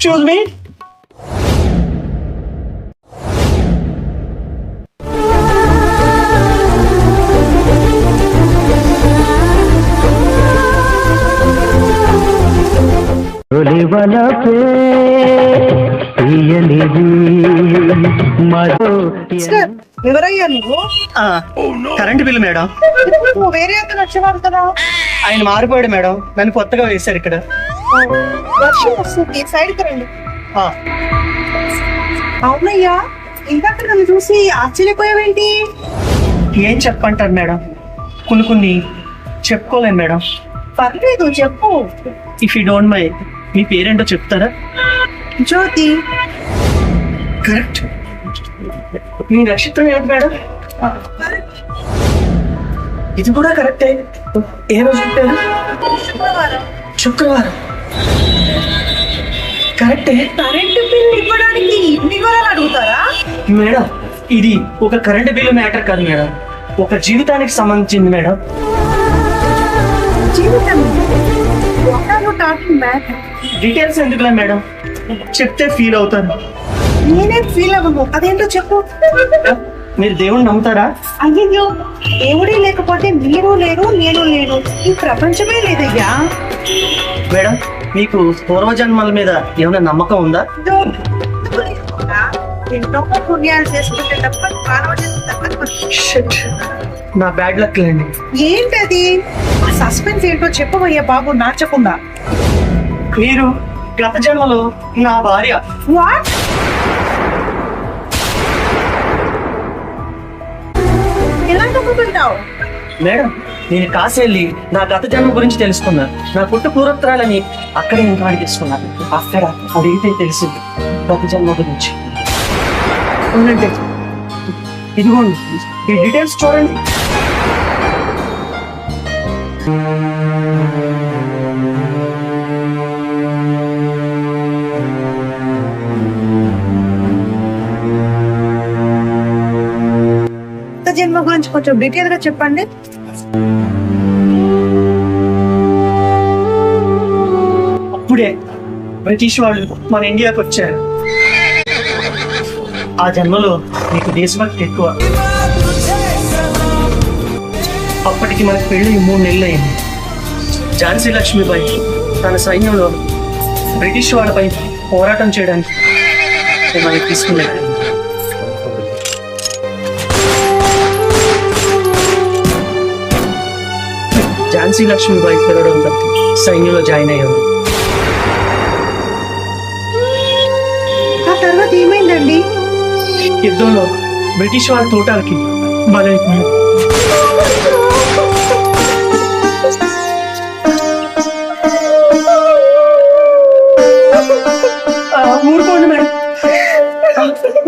Excuse me తొలివలపే తీయనిది మరో sir ఎవరయ్యా నువ్వు? Current bill madam. నువ్వు వేరే అతను కదా. ఆయన మారిపోయాడు మేడం. నన్ను కొత్తగా వేశారు ఇక్కడ. వర్షం వస్తుంది. సైడ్కి రండి. అవునయ్యా ఇంకా నన్ను చూసి ఆశ్చర్యపోయావేంటి? ఏం చెప్పంటారు మేడం? కొన్ని కొన్ని చెప్పుకోలేను మేడం. పర్లేదు చెప్పు. ఇఫ్ యూ డోంట్ మై మీ పేరేంటో చెప్తారా? జ్యోతి. కరెక్ట్ మీ నక్షత్రం ఏమిటి మేడం? ఇది కూడా కరెక్టే ఏ రోజు పుట్టారు? శుక్రవారం. శుక్రవారం. కరెక్టే. కరెంటు బిల్ ఇవ్వడానికి ఇన్ని అడుగుతారా? మేడం ఇది ఒక కరెంట్ బిల్లు మ్యాటర్ కాదు మేడం. ఒక జీవితానికి సంబంధించింది మేడం. జీవితం? వాట్ ఆర్ యు టాకింగ్ మ్యాట్ డీటెయిల్స్ ఎందుకులే మేడం? చెప్తే ఫీల్ అవుతాను. నేనేం ఫీల్ అవ్వను? అదేంటో చెప్పు. మీరు దేవుణ్ణి నమ్ముతారా? అయ్యో దేవుడే లేకపోతే మీరు లేరు నేను లేను. ఈ ప్రపంచమే లేదయ్యా. మేడం మీకు పూర్వజన్మల మీద ఏమైనా నమ్మకం ఉందా? ఎన్నో పుణ్యాలు చేసుకుంటే తప్ప మానవ. నా బ్యాడ్ లక్ లేండి. ఏంటది? సస్పెన్స్ ఏంటో చెప్పవయ్యా బాబు నాచకుండా మీరు గత జన్మలో నా భార్య. వాట్ ఎలా నమ్ముకుంటావు మేడం నేను కాశీ నా గత జన్మ గురించి తెలుసుకున్నా. నా పుట్టు పూర్వత్రాలని అక్కడే ఇంకా తీసుకున్నాను అక్కడ అడిగితే తెలిసింది గత జన్మ గురించి. ఇదిగోండి ఈ డీటెయిల్స్ చూడండి. జన్మ గురించి కొంచెం డీటెయిల్గా చెప్పండి. అప్పుడే బ్రిటిష్ వాళ్ళు మన ఇండియాకి వచ్చారు. ఆ జన్మలో మీకు దేశభక్తి ఎక్కువ. అప్పటికి మనకు పెళ్ళి మూడు నెలలు అయింది ఝాన్సీ లక్ష్మీబాయి తన సైన్యంలో బ్రిటిష్ వాళ్ళపై పోరాటం చేయడానికి మిమ్మల్ని తీసుకున్నారు ఝాన్సీ లక్ష్మీబాయి పిలవడంతో సైన్యంలో జాయిన్ అయ్యాడు. తర్వాత ఏమైందండి? యుద్ధంలో బ్రిటిష్ వాళ్ళ తోటాలకి బలైపోయారు ఆ, ఊరుకోండి మేడం.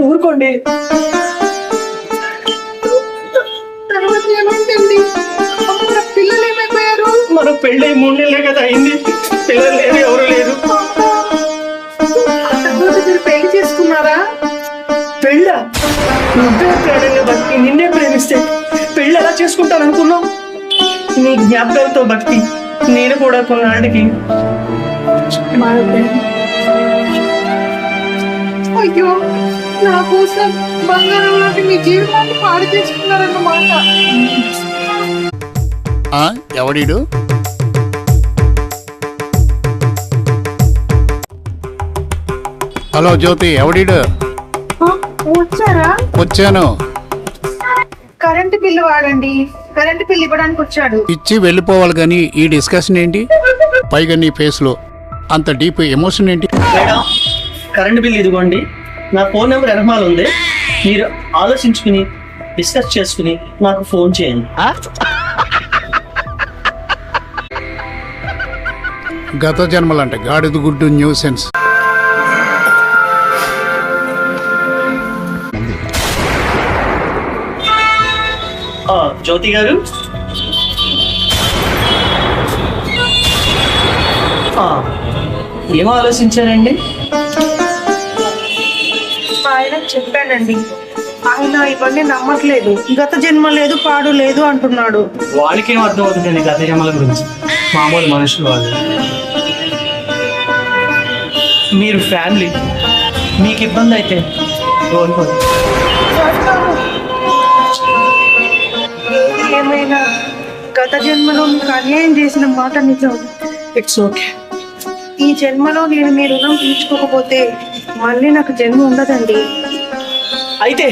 ఊరుకోండి. తర్వాత ఏమైందండి పిల్లలు ఏమైపోయారు? మన పెళ్ళై మూడు నెలలే కదా అయింది. పిల్లలు లేరు ఎవరు నువ్వే ప్రాణంగా బతికి నిన్నే ప్రేమిస్తే పెళ్ళి ఎలా చేసుకుంటాను అనుకున్నావు నీ జ్ఞాపకాలతో బతికి నేను కూడా కొన్నాళ్ళకి. అయ్యో నా కోసం బంగారం లాంటి మీ జీవితాన్ని పాడు చేసుకున్నారన్నమాట ఆ, ఎవడీడు? హలో జ్యోతి ఎవడీడు? వచ్చాను. కరెంటు బిల్లు వాడండి. కరెంటు బిల్లు ఇవ్వడానికి వచ్చాడు. ఇచ్చి వెళ్ళిపోవాలి కానీ ఈ డిస్కషన్ ఏంటి? పైగా నీ ఫేస్లో అంత డీప్ ఎమోషన్ ఏంటి? మేడం కరెంట్ బిల్ ఇదిగోండి. నా ఫోన్ నెంబర్ వెనకమాల ఉంది. మీరు ఆలోచించుకుని డిస్కస్ చేసుకుని నాకు ఫోన్ చేయండి. గత జన్మలంట గాడిద గుడ్డు న్యూ సెన్స్ జ్యోతి గారు? ఏం ఆలోచించారండి? ఆయన చెప్పానండి ఆయన ఇవన్నీ నమ్మట్లేదు. గత జన్మ లేదు పాడు లేదు అంటున్నాడు. వాళ్ళకేం అర్థం అవుతుందండి గత జన్మల గురించి? మామూలు మనుషులు వాళ్ళు. మీరు ఫ్యామిలీ మీకు ఇబ్బంది అయితే కోల్పోదు గత జన్మలో మీకు అన్యాయం చేసిన మాట నిజం. ఇట్స్ ఓకే ఈ జన్మలో నేను మీ రుణం తీర్చుకోకపోతే మళ్ళీ నాకు జన్మ ఉండదండి. అయితే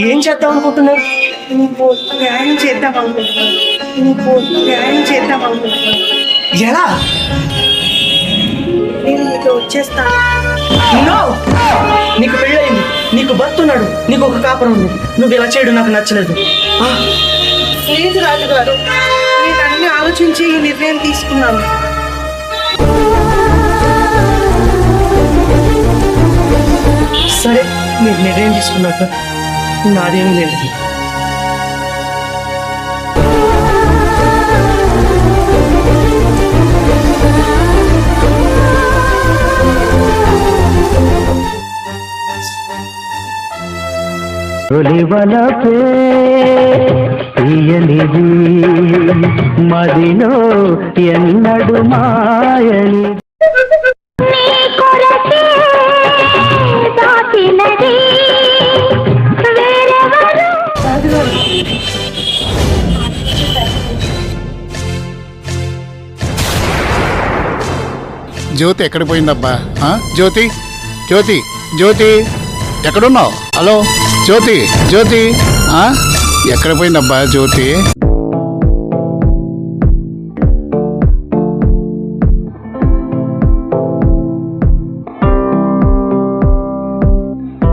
ఏం చేద్దాం అనుకుంటున్నారు? నీకు న్యాయం చేద్దాం అనుకుంటున్నాను నీకు న్యాయం చేద్దాం అనుకుంటున్నాను ఎలా? నేను మీతో వచ్చేస్తాను! నీకు పెళ్ళయింది. నీకు భర్త ఉన్నాడు. నీకు ఒక కాపురం ఉంది. నువ్వు ఇలా చేయడం నాకు నచ్చలేదు. ఆ, లేదు ఆలోచించి ఈ నిర్ణయం తీసుకున్నాను. సరే మీరు నిర్ణయం తీసుకున్నాక నాదేమీ లేదు. తొలివలపే తీయనిది మదిలో ఎన్నడు మాయని. జ్యోతి ఎక్కడ పోయిందబ్బా? ఆ? జ్యోతి? జ్యోతి? జ్యోతి? ఎక్కడున్నావు? హలో? జ్యోతి? జ్యోతి? ఆ? ఎక్కడ పోయిందబ్బా జ్యోతి?